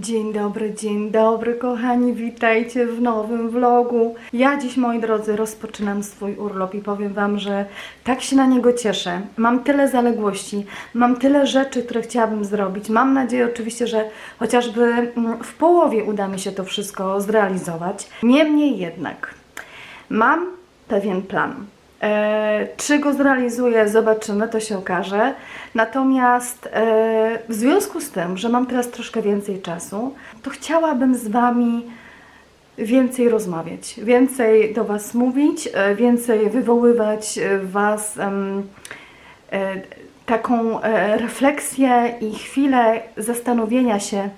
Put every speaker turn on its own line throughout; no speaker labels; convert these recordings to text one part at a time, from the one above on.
Dzień dobry, dzień dobry, kochani, witajcie w nowym vlogu. Ja dziś, moi drodzy, rozpoczynam swój urlop i powiem Wam, że tak się na niego cieszę. Mam tyle zaległości, mam tyle rzeczy, które chciałabym zrobić. Mam nadzieję oczywiście, że chociażby mm, w połowie uda mi się to wszystko zrealizować. Niemniej jednak, mam pewien plan. E, czy go zrealizuję, zobaczymy, to się okaże. Natomiast e, w związku z tym, że mam teraz troszkę więcej czasu, to chciałabym z Wami więcej rozmawiać, więcej do Was mówić, e, więcej wywoływać e, w Was e, taką e, refleksję i chwilę zastanowienia się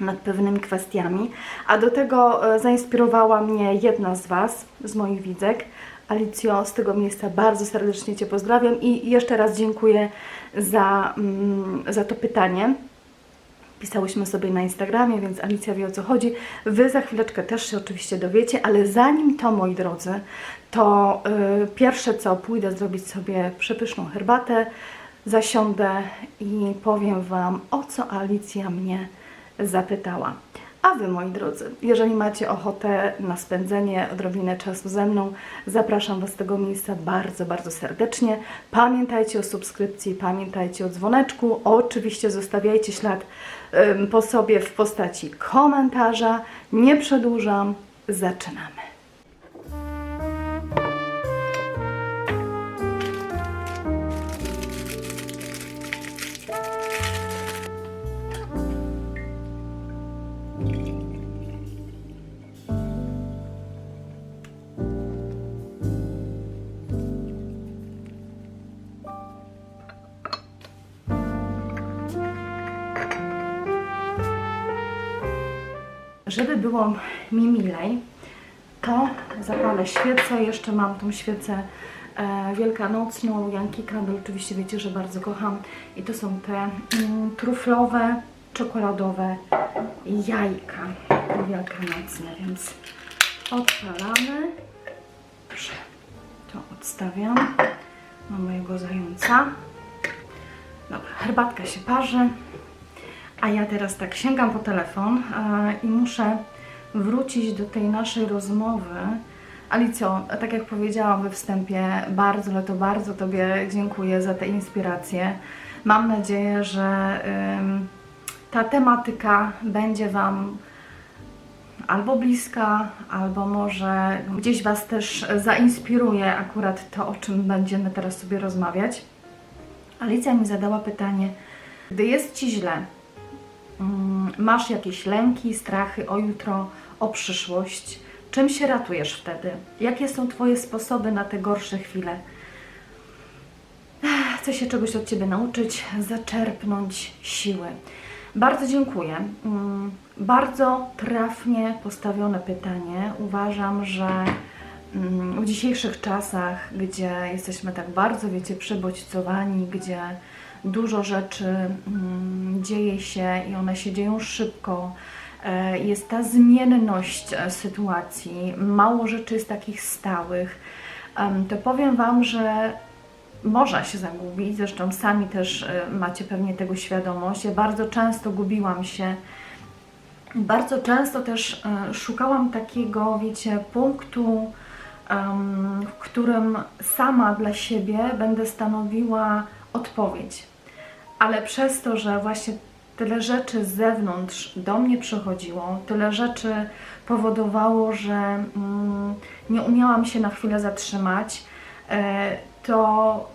nad pewnymi kwestiami, a do tego e, zainspirowała mnie jedna z Was, z moich widzek. Alicjo, z tego miejsca bardzo serdecznie Cię pozdrawiam i jeszcze raz dziękuję za, mm, za to pytanie. Pisałyśmy sobie na Instagramie, więc Alicja wie o co chodzi. Wy za chwileczkę też się oczywiście dowiecie, ale zanim to, moi drodzy, to y, pierwsze co, pójdę zrobić sobie przepyszną herbatę, zasiądę i powiem Wam, o co Alicja mnie zapytała. A Wy, moi drodzy, jeżeli macie ochotę na spędzenie odrobinę czasu ze mną, zapraszam Was z tego miejsca bardzo, bardzo serdecznie. Pamiętajcie o subskrypcji, pamiętajcie o dzwoneczku. Oczywiście zostawiajcie ślad po sobie w postaci komentarza. Nie przedłużam, zaczynamy. Żeby było mi milej, to zapalę świecę. Jeszcze mam tą świecę e, wielkanocną, Yankee Candle. Oczywiście wiecie, że bardzo kocham. I to są te mm, truflowe, czekoladowe jajka wielkanocne, więc odpalamy. Proszę, to odstawiam. Mam mojego zająca. Dobra, herbatka się parzy. A ja teraz tak sięgam po telefon e, i muszę wrócić do tej naszej rozmowy. Alicjo, tak jak powiedziałam we wstępie, bardzo, ale to bardzo Tobie dziękuję za te inspiracje. Mam nadzieję, że ta tematyka będzie Wam albo bliska, albo może gdzieś Was też zainspiruje akurat to, o czym będziemy teraz sobie rozmawiać. Alicja mi zadała pytanie, gdy jest Ci źle, masz jakieś lęki, strachy o jutro, o przyszłość, czym się ratujesz wtedy? Jakie są Twoje sposoby na te gorsze chwile? Chcę się czegoś od Ciebie nauczyć, zaczerpnąć siły. Bardzo dziękuję. Mm, Bardzo trafnie postawione pytanie. Uważam, że mm, w dzisiejszych czasach, gdzie jesteśmy tak bardzo, wiecie, przebodźcowani, gdzie dużo rzeczy mm, dzieje się i one się dzieją szybko. E, Jest ta zmienność e, sytuacji, mało rzeczy jest takich stałych. To powiem Wam, że można się zagubić, zresztą sami też e, macie pewnie tego świadomość. Ja bardzo często gubiłam się. Bardzo często też szukałam takiego, wiecie, punktu, w którym sama dla siebie będę stanowiła odpowiedź. Ale przez to, że właśnie tyle rzeczy z zewnątrz do mnie przychodziło, tyle rzeczy powodowało, że mm, nie umiałam się na chwilę zatrzymać, e, to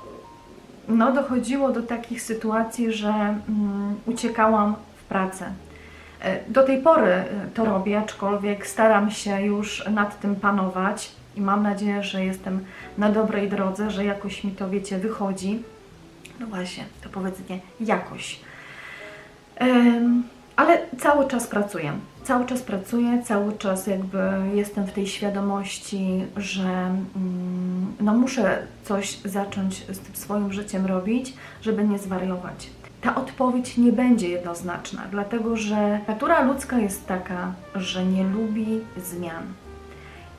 no, dochodziło do takich sytuacji, że mm, uciekałam w pracę. E, Do tej pory e, to robię, aczkolwiek staram się już nad tym panować i mam nadzieję, że jestem na dobrej drodze, że jakoś mi to, wiecie, wychodzi. No właśnie, to powiedzenie jakoś. Em, ale cały czas pracuję. Cały czas pracuję, cały czas jakby jestem w tej świadomości, że mm, no muszę coś zacząć z tym swoim życiem robić, żeby nie zwariować. Ta odpowiedź nie będzie jednoznaczna, dlatego że natura ludzka jest taka, że nie lubi zmian.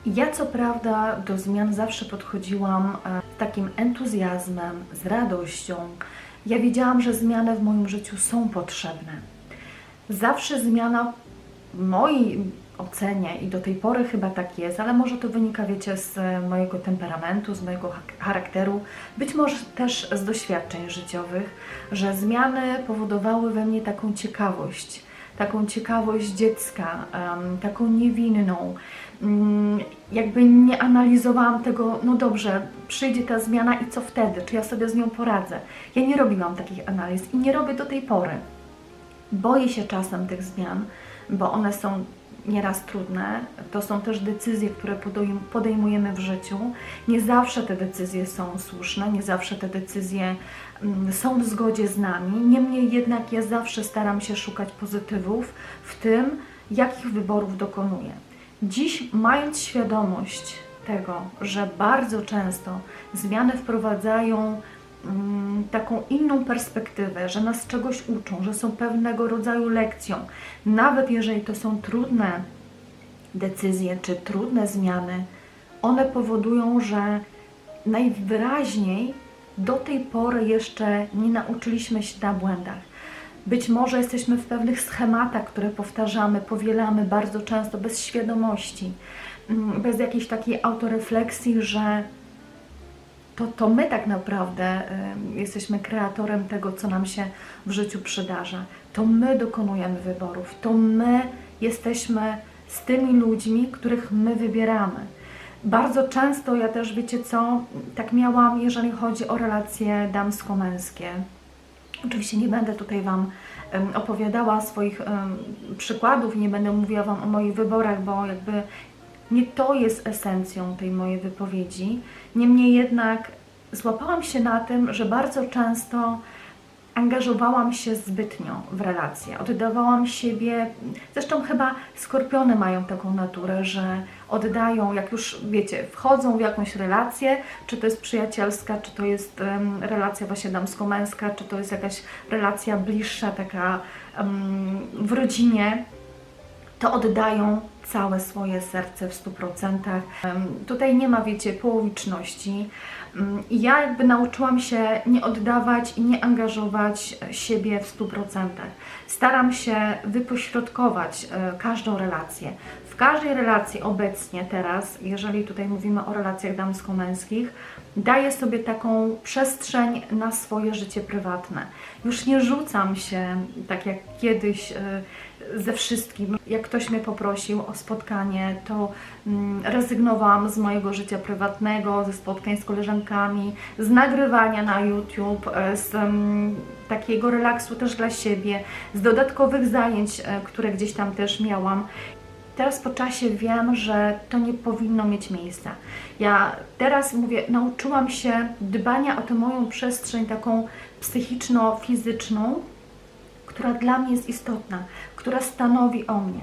Ja co prawda do zmian zawsze podchodziłam e, z takim entuzjazmem, z radością. Ja wiedziałam, że zmiany w moim życiu są potrzebne. zawsze zmiana w mojej ocenie i do tej pory chyba tak jest, ale może to wynika, wiecie, z mojego temperamentu, z mojego charakteru, być może też z doświadczeń życiowych, że zmiany powodowały we mnie taką ciekawość, taką ciekawość dziecka, taką niewinną. Mm, Jakby nie analizowałam tego, no dobrze, przyjdzie ta zmiana i co wtedy? Czy ja sobie z nią poradzę? Ja nie robiłam takich analiz i nie robię do tej pory. Boję się czasem tych zmian, bo one są nieraz trudne. To są też decyzje, które podejm- podejmujemy w życiu. Nie zawsze te decyzje są słuszne, nie zawsze te decyzje mm, są w zgodzie z nami. Niemniej jednak ja zawsze staram się szukać pozytywów w tym, jakich wyborów dokonuję. Dziś, mając świadomość tego, że bardzo często zmiany wprowadzają mm, taką inną perspektywę, że nas czegoś uczą, że są pewnego rodzaju lekcją, nawet jeżeli to są trudne decyzje czy trudne zmiany, one powodują, że najwyraźniej do tej pory jeszcze nie nauczyliśmy się na błędach. Być może jesteśmy w pewnych schematach, które powtarzamy, powielamy bardzo często bez świadomości, mm, bez jakiejś takiej autorefleksji, że to, to my tak naprawdę jesteśmy kreatorem tego, co nam się w życiu przydarza. To my dokonujemy wyborów, to my jesteśmy z tymi ludźmi, których my wybieramy. Bardzo często ja też, wiecie co, tak miałam, jeżeli chodzi o relacje damsko-męskie. Oczywiście nie będę tutaj Wam opowiadała swoich przykładów, nie będę mówiła Wam o moich wyborach, bo jakby nie to jest esencją tej mojej wypowiedzi. Niemniej jednak złapałam się na tym, że bardzo często angażowałam się zbytnio w relacje, oddawałam siebie. Zresztą chyba skorpiony mają taką naturę, że oddają, jak już wiecie, wchodzą w jakąś relację, czy to jest przyjacielska, czy to jest em, relacja właśnie damsko-męska, czy to jest jakaś relacja bliższa, taka em, w rodzinie, to oddają całe swoje serce w 100%. Em, Tutaj nie ma, wiecie, połowiczności. Mm, ja jakby nauczyłam się nie oddawać i nie angażować siebie w 100%. Staram się wypośrodkować e, każdą relację. W każdej relacji obecnie teraz, jeżeli tutaj mówimy o relacjach damsko-męskich, daję sobie taką przestrzeń na swoje życie prywatne. Już nie rzucam się tak jak kiedyś e, ze wszystkim. Jak ktoś mnie poprosił o spotkanie, to mm, rezygnowałam z mojego życia prywatnego, ze spotkań z koleżankami, z nagrywania na YouTube, e, z mm, takiego relaksu też dla siebie, z dodatkowych zajęć, e, które gdzieś tam też miałam. Teraz po czasie wiem, że to nie powinno mieć miejsca. Ja teraz mówię, nauczyłam się dbania o tę moją przestrzeń taką psychiczno-fizyczną, która dla mnie jest istotna, która stanowi o mnie.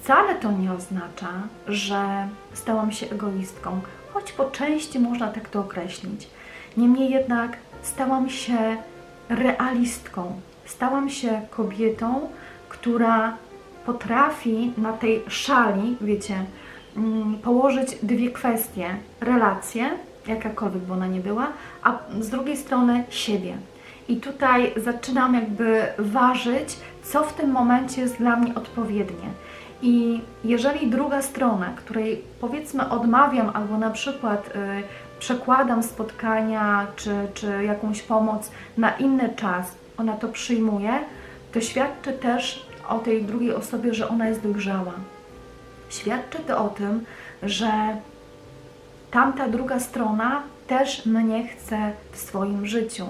Wcale to nie oznacza, że stałam się egoistką, choć po części można tak to określić. Niemniej jednak stałam się realistką, stałam się kobietą, która potrafi na tej szali, wiecie, mm, położyć dwie kwestie: relacje, jakakolwiek by ona nie była, a z drugiej strony siebie. I tutaj zaczynam jakby ważyć, co w tym momencie jest dla mnie odpowiednie. I jeżeli druga strona, której powiedzmy odmawiam, albo na przykład y, przekładam spotkania czy, czy jakąś pomoc na inny czas, ona to przyjmuje, to świadczy też o tej drugiej osobie, że ona jest dojrzała. Świadczy to o tym, że tamta druga strona też mnie chce w swoim życiu.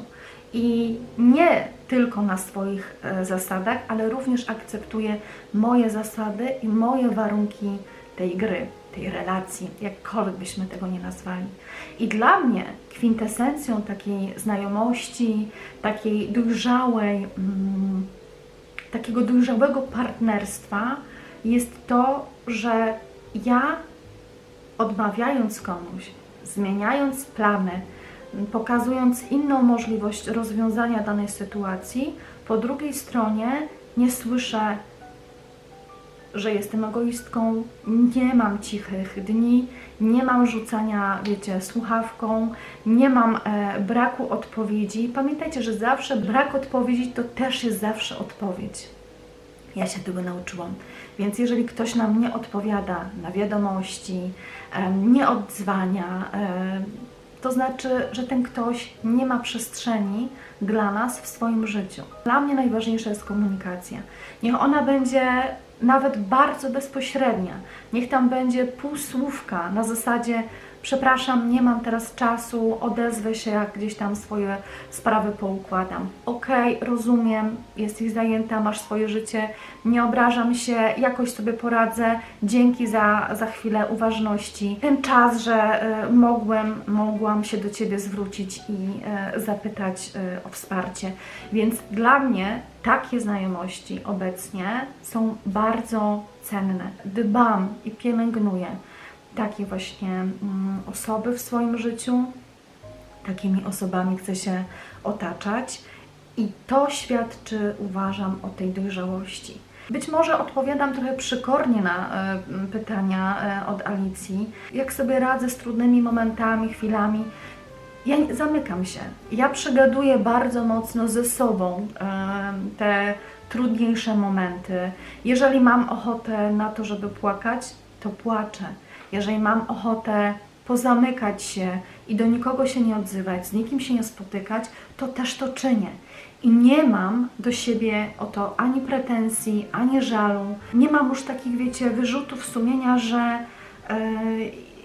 I nie tylko na swoich e, zasadach, ale również akceptuje moje zasady i moje warunki tej gry, tej relacji, jakkolwiek byśmy tego nie nazwali. I dla mnie kwintesencją takiej znajomości, takiej dojrzałej, mm, takiego dojrzałego partnerstwa jest to, że ja odmawiając komuś, zmieniając plany, pokazując inną możliwość rozwiązania danej sytuacji, po drugiej stronie nie słyszę, że jestem egoistką, nie mam cichych dni, nie mam rzucania, wiecie, słuchawką, nie mam e, braku odpowiedzi. Pamiętajcie, że zawsze brak odpowiedzi to też jest zawsze odpowiedź. Ja się tego nauczyłam. Więc jeżeli ktoś nam nie odpowiada na wiadomości, em, nie odzwania, em, to znaczy, że ten ktoś nie ma przestrzeni dla nas w swoim życiu. Dla mnie najważniejsza jest komunikacja. Niech ona będzie nawet bardzo bezpośrednia. Niech tam będzie półsłówka na zasadzie przepraszam, nie mam teraz czasu, odezwę się, jak gdzieś tam swoje sprawy poukładam. Okej, rozumiem, jesteś zajęta, masz swoje życie, nie obrażam się, jakoś sobie poradzę, dzięki za, za chwilę uważności. Ten czas, że y, mogłem, mogłam się do Ciebie zwrócić i y, zapytać y, o wsparcie. Więc dla mnie takie znajomości obecnie są bardzo cenne. Dbam i pielęgnuję takie właśnie mm, osoby w swoim życiu. Takimi osobami chcę się otaczać i to świadczy, uważam, o tej dojrzałości. Być może odpowiadam trochę przykornie na e, pytania e, od Alicji. Jak sobie radzę z trudnymi momentami, chwilami? Ja zamykam się. Ja przegaduję bardzo mocno ze sobą te trudniejsze momenty. Jeżeli mam ochotę na to, żeby płakać, to płaczę. Jeżeli mam ochotę pozamykać się i do nikogo się nie odzywać, z nikim się nie spotykać, to też to czynię. I nie mam do siebie o to ani pretensji, ani żalu. Nie mam już takich, wiecie, wyrzutów sumienia, że e,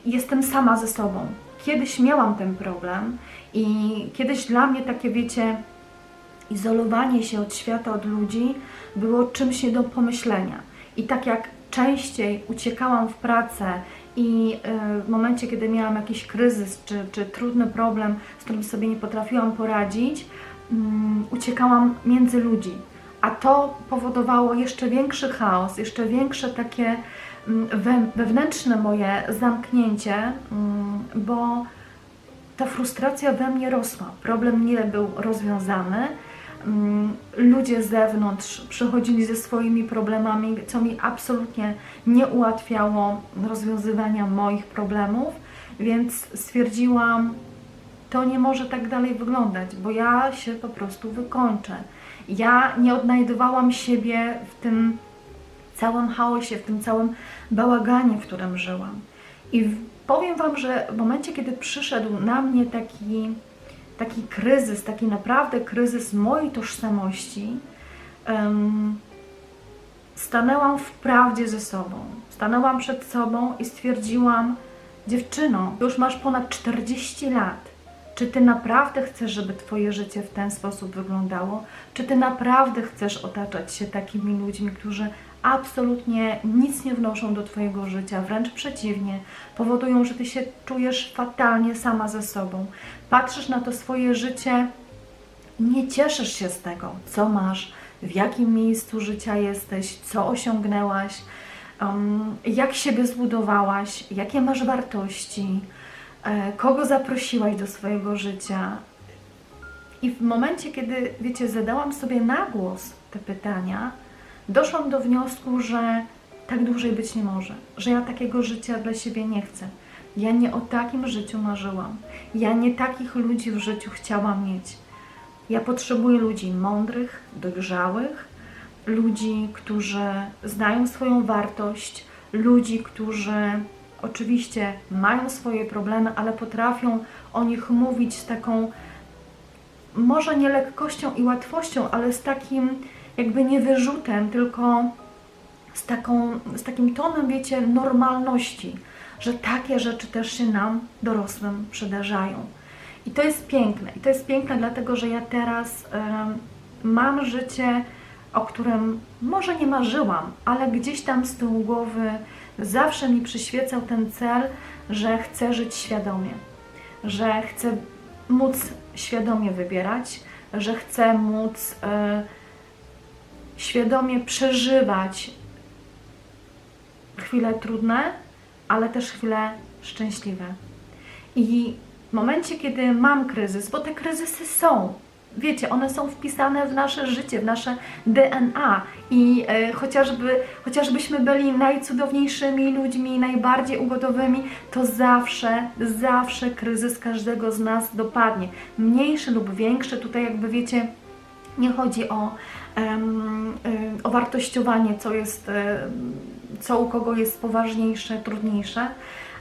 jestem sama ze sobą. Kiedyś miałam ten problem i kiedyś dla mnie takie, wiecie, izolowanie się od świata, od ludzi było czymś nie do pomyślenia. I tak jak częściej uciekałam w pracę i y, w momencie, kiedy miałam jakiś kryzys czy, czy trudny problem, z którym sobie nie potrafiłam poradzić, mm, uciekałam między ludzi. A to powodowało jeszcze większy chaos, jeszcze większe takie mm, we, wewnętrzne moje zamknięcie, mm, bo ta frustracja we mnie rosła. Problem nie był rozwiązany. Mm, Ludzie z zewnątrz przychodzili ze swoimi problemami, co mi absolutnie nie ułatwiało rozwiązywania moich problemów, więc stwierdziłam, to nie może tak dalej wyglądać, bo ja się po prostu wykończę. Ja nie odnajdowałam siebie w tym całym chaosie, w tym całym bałaganie, w którym żyłam. I powiem Wam, że w momencie, kiedy przyszedł na mnie taki, taki kryzys, taki naprawdę kryzys mojej tożsamości, em, stanęłam w prawdzie ze sobą. Stanęłam przed sobą i stwierdziłam, dziewczyno, już masz ponad 40 lat. Czy ty naprawdę chcesz, żeby twoje życie w ten sposób wyglądało? Czy ty naprawdę chcesz otaczać się takimi ludźmi, którzy absolutnie nic nie wnoszą do twojego życia, wręcz przeciwnie, powodują, że ty się czujesz fatalnie sama ze sobą. Patrzysz na to swoje życie nie cieszysz się z tego, co masz, w jakim miejscu życia jesteś, co osiągnęłaś, jak siebie zbudowałaś, jakie masz wartości, e, kogo zaprosiłaś do swojego życia. I w momencie, kiedy, wiecie, zadałam sobie na głos te pytania, doszłam do wniosku, że tak dłużej być nie może, że ja takiego życia dla siebie nie chcę. Ja nie o takim życiu marzyłam. Ja nie takich ludzi w życiu chciałam mieć. Ja potrzebuję ludzi mądrych, dojrzałych, ludzi, którzy znają swoją wartość, ludzi, którzy oczywiście mają swoje problemy, ale potrafią o nich mówić z taką może nie lekkością i łatwością, ale z takim jakby nie wyrzutem, tylko z, taką, z takim tonem, wiecie, normalności, że takie rzeczy też się nam, dorosłym, przydarzają. I to jest piękne. I to jest piękne, dlatego że ja teraz em, mam życie, o którym może nie marzyłam, ale gdzieś tam z tyłu głowy zawsze mi przyświecał ten cel, że chcę żyć świadomie, że chcę móc świadomie wybierać, że chcę móc e, świadomie przeżywać chwile trudne, ale też chwile szczęśliwe. I w momencie, kiedy mam kryzys, bo te kryzysy są, wiecie, one są wpisane w nasze życie, w nasze DNA i e, chociażby, chociażbyśmy byli najcudowniejszymi ludźmi, najbardziej ugodowymi, to zawsze, zawsze kryzys każdego z nas dopadnie. Mniejszy lub większy, tutaj jakby wiecie, Nie chodzi o, y, o wartościowanie, co, jest, em, co u kogo jest poważniejsze, trudniejsze,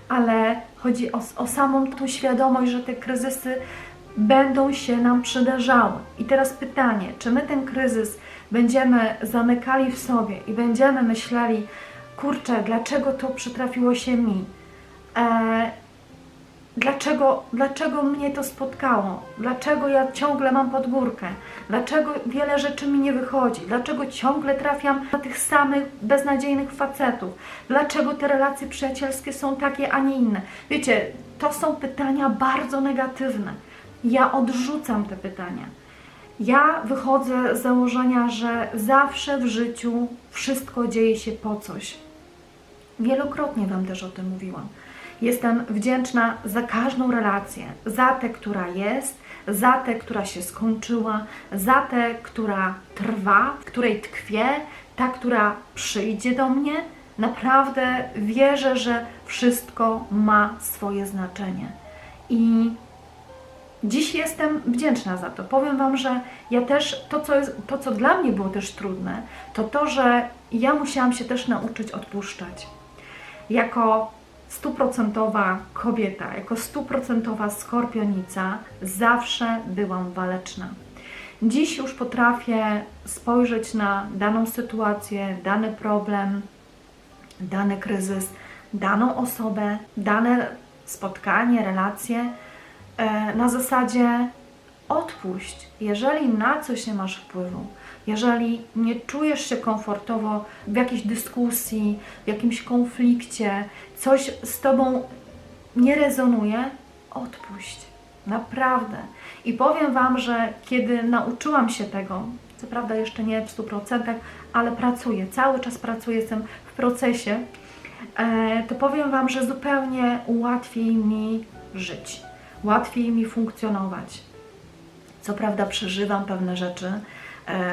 ale chodzi o, o samą tą świadomość, że te kryzysy będą się nam przydarzały. I teraz pytanie, czy my ten kryzys będziemy zamykali w sobie i będziemy myśleli, kurczę, dlaczego to przytrafiło się mi? E, dlaczego, dlaczego mnie to spotkało? Dlaczego ja ciągle mam podgórkę? Dlaczego wiele rzeczy mi nie wychodzi? Dlaczego ciągle trafiam na tych samych beznadziejnych facetów? Dlaczego te relacje przyjacielskie są takie, a nie inne? Wiecie, to są pytania bardzo negatywne. Ja odrzucam te pytania. Ja wychodzę z założenia, że zawsze w życiu wszystko dzieje się po coś. Wielokrotnie Wam też o tym mówiłam. Jestem wdzięczna za każdą relację, za tę, która jest, za tę, która się skończyła, za tę, która trwa, w której tkwię, ta, która przyjdzie do mnie. Naprawdę wierzę, że wszystko ma swoje znaczenie. I Dziś jestem wdzięczna za to. Powiem Wam, że ja też, to co, jest, to co dla mnie było też trudne, to to, że ja musiałam się też nauczyć odpuszczać. Jako stuprocentowa kobieta, jako stuprocentowa skorpionica, zawsze byłam waleczna. Dziś już potrafię spojrzeć na daną sytuację, dany problem, dany kryzys, daną osobę, dane spotkanie, relacje e, na zasadzie odpuść. Jeżeli na coś nie masz wpływu, jeżeli nie czujesz się komfortowo w jakiejś dyskusji, w jakimś konflikcie, coś z tobą nie rezonuje, odpuść. Naprawdę. I powiem Wam, że kiedy nauczyłam się tego, co prawda jeszcze nie w 100%, ale pracuję, cały czas pracuję, jestem w procesie, e, to powiem Wam, że zupełnie łatwiej mi żyć, łatwiej mi funkcjonować. Co prawda przeżywam pewne rzeczy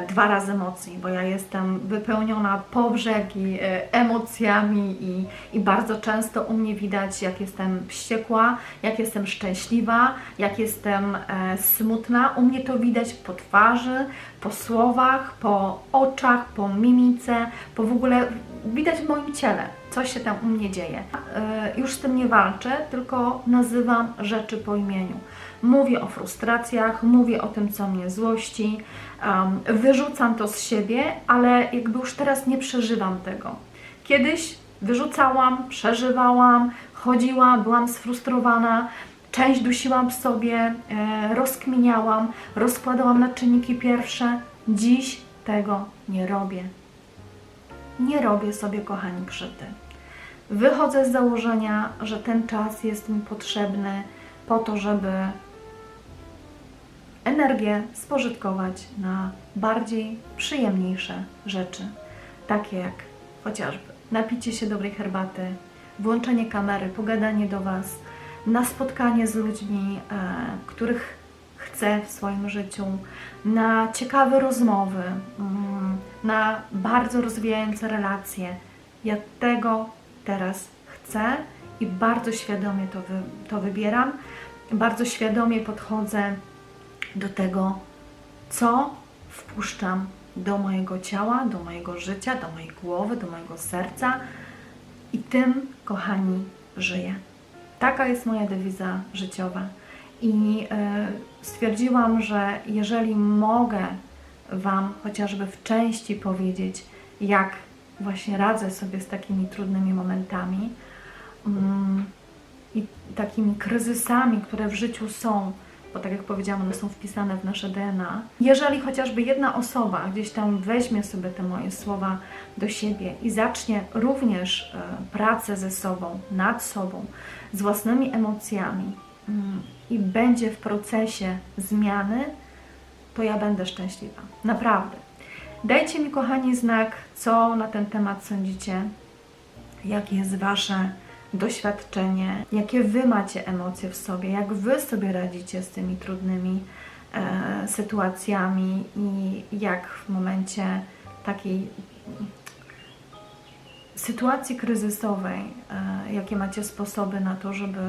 dwa razy mocniej, bo ja jestem wypełniona po brzegi e, emocjami i, i bardzo często u mnie widać, jak jestem wściekła, jak jestem szczęśliwa, jak jestem e, smutna. U mnie to widać po twarzy, po słowach, po oczach, po mimice, po w ogóle widać w moim ciele, co się tam u mnie dzieje. E, już z tym nie walczę, tylko nazywam rzeczy po imieniu. Mówię o frustracjach, mówię o tym, co mnie złości, um, wyrzucam to z siebie, ale jakby już teraz nie przeżywam tego. Kiedyś wyrzucałam, przeżywałam, chodziłam, byłam sfrustrowana, część dusiłam w sobie, e, rozkminiałam, rozkładałam na czynniki pierwsze. Dziś tego nie robię. Nie robię sobie, kochani, krzywdy. Wychodzę z założenia, że ten czas jest mi potrzebny po to, żeby energię spożytkować na bardziej przyjemniejsze rzeczy, takie jak chociażby napicie się dobrej herbaty, włączenie kamery, pogadanie do Was, na spotkanie z ludźmi, e, których chcę w swoim życiu, na ciekawe rozmowy, mm, na bardzo rozwijające relacje. Ja tego teraz chcę i bardzo świadomie to, wy, to wybieram, bardzo świadomie podchodzę do tego, co wpuszczam do mojego ciała, do mojego życia, do mojej głowy, do mojego serca i tym, kochani, żyję. Taka jest moja dewiza życiowa. I e, stwierdziłam, że jeżeli mogę Wam chociażby w części powiedzieć, jak właśnie radzę sobie z takimi trudnymi momentami mm, i takimi kryzysami, które w życiu są, bo tak jak powiedziałam, one są wpisane w nasze DNA. Jeżeli chociażby jedna osoba gdzieś tam weźmie sobie te moje słowa do siebie i zacznie również e, pracę ze sobą, nad sobą, z własnymi emocjami mm, i będzie w procesie zmiany, to ja będę szczęśliwa. Naprawdę. Dajcie mi, kochani, znak, co na ten temat sądzicie, jakie jest Wasze doświadczenie, jakie Wy macie emocje w sobie, jak Wy sobie radzicie z tymi trudnymi e, sytuacjami i jak w momencie takiej sytuacji kryzysowej, e, jakie macie sposoby na to, żeby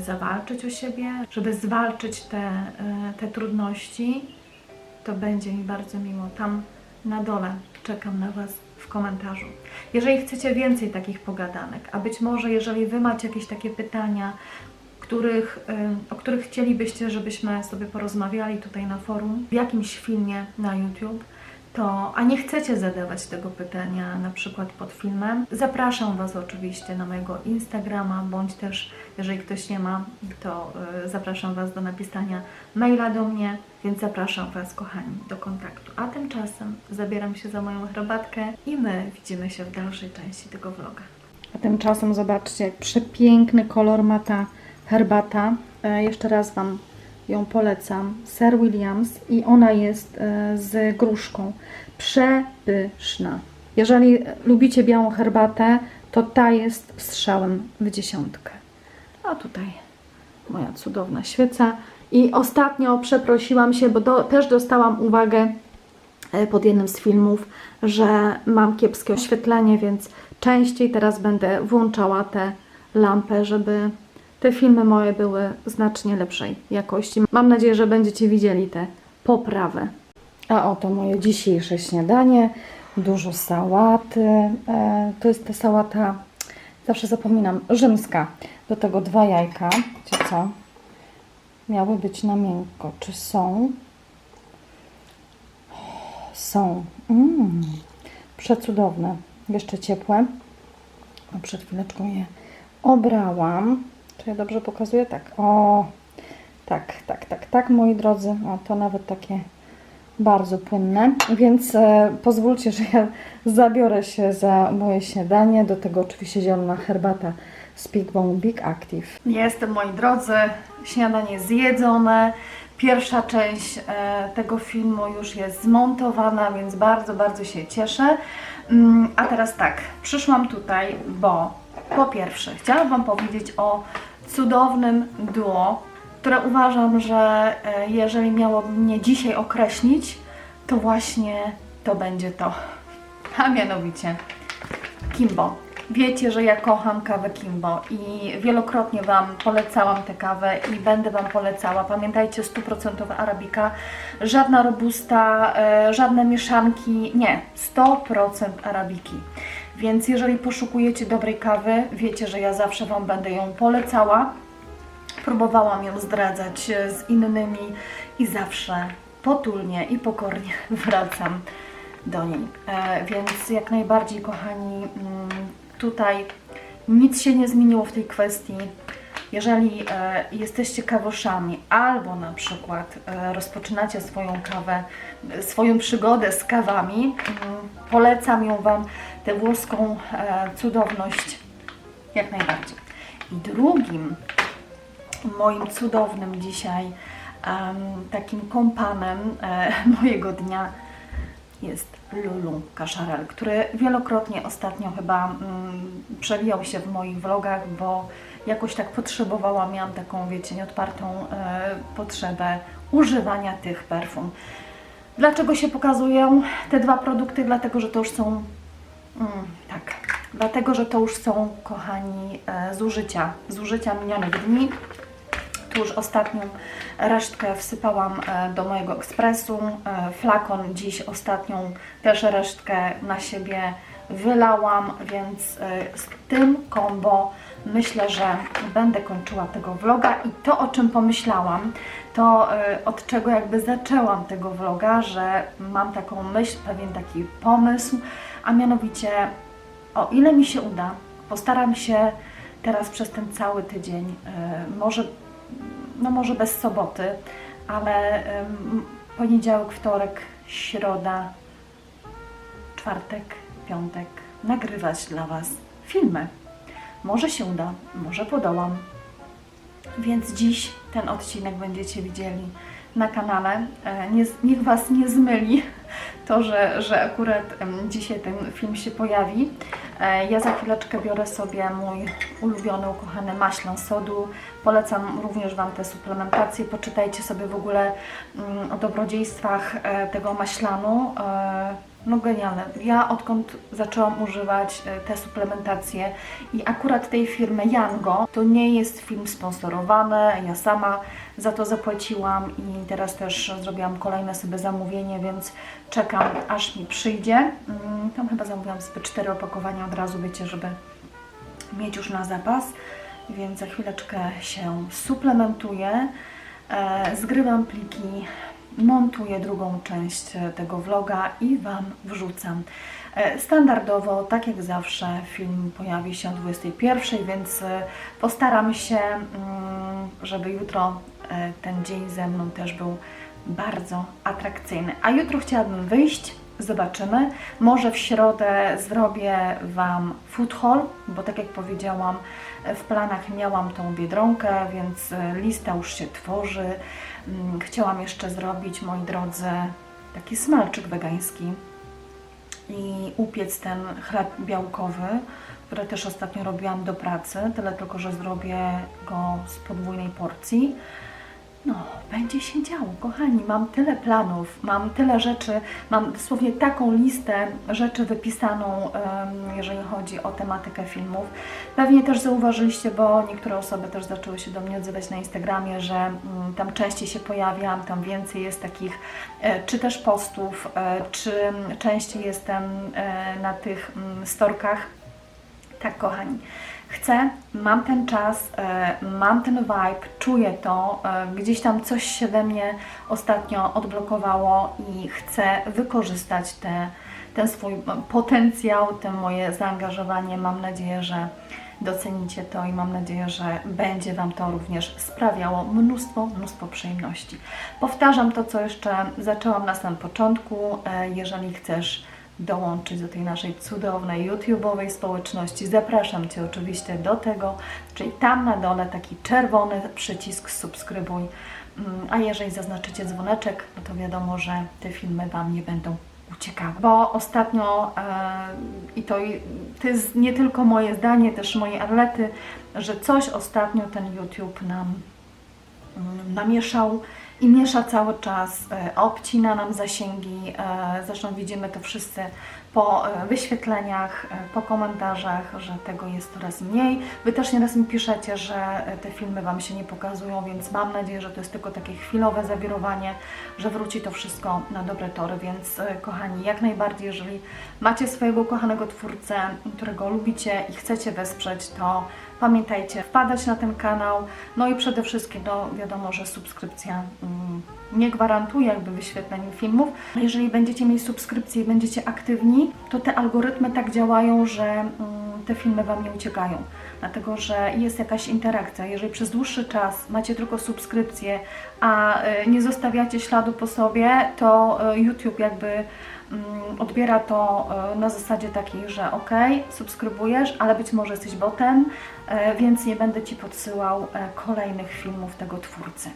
zawalczyć o siebie, żeby zwalczyć te, e, te trudności to będzie mi bardzo miło. Tam na dole czekam na Was w komentarzu. Jeżeli chcecie więcej takich pogadanek, a być może jeżeli Wy macie jakieś takie pytania, których, ym, o których chcielibyście, żebyśmy sobie porozmawiali tutaj na forum, w jakimś filmie na YouTube, to, a nie chcecie zadawać tego pytania na przykład pod filmem, zapraszam Was oczywiście na mojego Instagrama, bądź też, jeżeli ktoś nie ma, to y, zapraszam Was do napisania maila do mnie, więc zapraszam Was, kochani, do kontaktu. A tymczasem zabieram się za moją herbatkę i my widzimy się w dalszej części tego vloga. A tymczasem zobaczcie, jak przepiękny kolor ma ta herbata. E, jeszcze raz Wam ją polecam. Sir Williams i ona jest e, z gruszką. Przepyszna. Jeżeli lubicie białą herbatę, to ta jest strzałem w dziesiątkę. A tutaj moja cudowna świeca. I ostatnio przeprosiłam się, bo do, też dostałam uwagę e, pod jednym z filmów, że mam kiepskie oświetlenie, więc częściej teraz będę włączała tę lampę, żeby te filmy moje były znacznie lepszej jakości. Mam nadzieję, że będziecie widzieli te poprawy. A oto moje dzisiejsze śniadanie. Dużo sałaty. E, to jest ta sałata, zawsze zapominam, rzymska. Do tego dwa jajka. Wiecie co? Miały być na miękko. Czy są? Są. Mm, przecudowne. Jeszcze ciepłe. Przed chwileczką je obrałam. Czy ja dobrze pokazuję? Tak. O, tak, tak, tak, tak, moi drodzy. O, to nawet takie bardzo płynne. Więc e, pozwólcie, że ja zabiorę się za moje śniadanie. Do tego oczywiście zielona herbata z Bone Big Active. Jestem, moi drodzy. Śniadanie zjedzone. Pierwsza część e, tego filmu już jest zmontowana, więc bardzo, bardzo się cieszę. Mm, a teraz tak, przyszłam tutaj, bo po pierwsze chciałam Wam powiedzieć o cudownym duo, które uważam, że e, jeżeli miałoby mnie dzisiaj określić, to właśnie to będzie to. A mianowicie Kimbo. Wiecie, że ja kocham kawę Kimbo i wielokrotnie Wam polecałam tę kawę i będę Wam polecała. Pamiętajcie, 100% arabika, żadna robusta, e, żadne mieszanki, nie, 100% arabiki. Więc jeżeli poszukujecie dobrej kawy, wiecie, że ja zawsze Wam będę ją polecała. Próbowałam ją zdradzać e, z innymi i zawsze potulnie i pokornie wracam do niej. E, więc jak najbardziej, kochani, mm, tutaj nic się nie zmieniło w tej kwestii. Jeżeli e, jesteście kawoszami albo na przykład e, rozpoczynacie swoją kawę, swoją przygodę z kawami, mm, polecam ją Wam, tę włoską e, cudowność jak najbardziej. I drugim moim cudownym dzisiaj takim kompanem mojego dnia jest Lulu Kaszarel, który wielokrotnie ostatnio chyba mm, przewijał się w moich vlogach, bo jakoś tak potrzebowałam, miałam taką, wiecie, nieodpartą e, potrzebę używania tych perfum. Dlaczego się pokazują te dwa produkty? Dlatego, że to już są Mm, tak, dlatego, że to już są, kochani, e, zużycia, zużycia minionych dni. Tu już ostatnią resztkę wsypałam e, do mojego ekspresu. Flakon dziś ostatnią też resztkę na siebie wylałam, więc e, z tym kombo myślę, że będę kończyła tego vloga. I to o czym pomyślałam, to e, od czego jakby zaczęłam tego vloga, że mam taką myśl, pewien taki pomysł, a mianowicie o ile mi się uda, postaram się teraz przez ten cały tydzień, e, może, no może bez soboty, ale poniedziałek, wtorek, środa, czwartek, piątek nagrywać dla Was filmy. Może się uda, może podołam. Więc dziś ten odcinek będziecie widzieli na kanale. E, Nie, niech Was nie zmyli to, że, że akurat dzisiaj ten film się pojawi. E, Ja za chwileczkę biorę sobie mój ulubiony, ukochany maślan sodu. Polecam również Wam te suplementacje. Poczytajcie sobie w ogóle mm, o dobrodziejstwach e, tego maślanu. No genialne. Ja odkąd zaczęłam używać e, te suplementacje i akurat tej firmy Yango, to nie jest film sponsorowany, ja sama za to zapłaciłam i teraz też zrobiłam kolejne sobie zamówienie, więc czekam aż mi przyjdzie. Mm, Tam chyba zamówiłam sobie cztery opakowania od razu, wiecie, żeby mieć już na zapas, więc za chwileczkę się suplementuję, e, zgrywam pliki, montuję drugą część e, tego vloga i Wam wrzucam. E, Standardowo, tak jak zawsze, film pojawi się o 21, więc e, postaram się, mm, żeby jutro ten dzień ze mną też był bardzo atrakcyjny. A jutro chciałabym wyjść, zobaczymy. Może w środę zrobię Wam food haul, bo tak jak powiedziałam, w planach miałam tą biedronkę, więc e, lista już się tworzy. Mm, Chciałam jeszcze zrobić, moi drodzy, taki smalczyk wegański i upiec ten chleb białkowy, który też ostatnio robiłam do pracy, tyle tylko, że zrobię go z podwójnej porcji. No, będzie się działo, kochani. Mam tyle planów, mam tyle rzeczy, mam dosłownie taką listę rzeczy wypisaną, jeżeli chodzi o tematykę filmów. Pewnie też zauważyliście, bo niektóre osoby też zaczęły się do mnie odzywać na Instagramie, że mm, tam częściej się pojawiam, tam więcej jest takich e, czy też postów, e, czy częściej jestem e, na tych mm, storkach. Tak, kochani. Chcę, mam ten czas, e, mam ten vibe, czuję to, e, gdzieś tam coś się we mnie ostatnio odblokowało i chcę wykorzystać te, ten swój potencjał, to moje zaangażowanie. Mam nadzieję, że docenicie to i mam nadzieję, że będzie Wam to również sprawiało mnóstwo, mnóstwo przyjemności. Powtarzam to, co jeszcze zaczęłam na samym początku. E, Jeżeli chcesz dołączyć do tej naszej cudownej YouTube'owej społeczności, zapraszam Cię oczywiście do tego, czyli tam na dole taki czerwony przycisk subskrybuj, Mm, a jeżeli zaznaczycie dzwoneczek, no to wiadomo, że te filmy Wam nie będą uciekały. Bo ostatnio, e, i to, to jest nie tylko moje zdanie, też mojej Arlety, że coś ostatnio ten YouTube nam mm, namieszał i miesza cały czas, e, obcina nam zasięgi. e, Zresztą widzimy to wszyscy po e, wyświetleniach, po komentarzach, że tego jest coraz mniej. Wy też nieraz mi piszecie, że te filmy Wam się nie pokazują, więc mam nadzieję, że to jest tylko takie chwilowe zawirowanie, że wróci to wszystko na dobre tory. Więc kochani, jak najbardziej, jeżeli macie swojego kochanego twórcę, którego lubicie i chcecie wesprzeć, to pamiętajcie wpadać na ten kanał. No i przede wszystkim, no wiadomo, że subskrypcja mm, nie gwarantuje jakby wyświetleń filmów. Jeżeli będziecie mieli subskrypcję i będziecie aktywni, to te algorytmy tak działają, że mm, te filmy Wam nie uciekają. Dlatego, że jest jakaś interakcja. Jeżeli przez dłuższy czas macie tylko subskrypcję, a y, nie zostawiacie śladu po sobie, to y, YouTube jakby odbiera to y, na zasadzie takiej, że ok, subskrybujesz, ale być może jesteś botem, y, więc nie będę Ci podsyłał y, kolejnych filmów tego twórcy.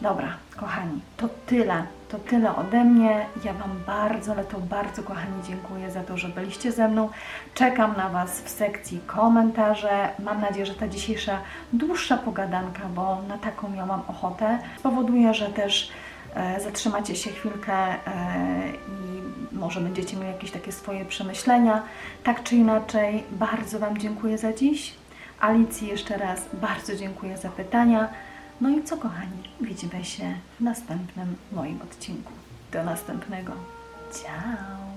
Dobra, kochani, to tyle. To tyle ode mnie. Ja Wam bardzo, ale to bardzo, kochani, dziękuję za to, że byliście ze mną. Czekam na Was w sekcji komentarze. Mam nadzieję, że ta dzisiejsza dłuższa pogadanka, bo na taką miałam ochotę, spowoduje, że też e, zatrzymacie się chwilkę e, i może będziecie mieli jakieś takie swoje przemyślenia. Tak czy inaczej, bardzo Wam dziękuję za dziś. Alicji jeszcze raz bardzo dziękuję za pytania. No i co, kochani, widzimy się w następnym moim odcinku. Do następnego. Ciao!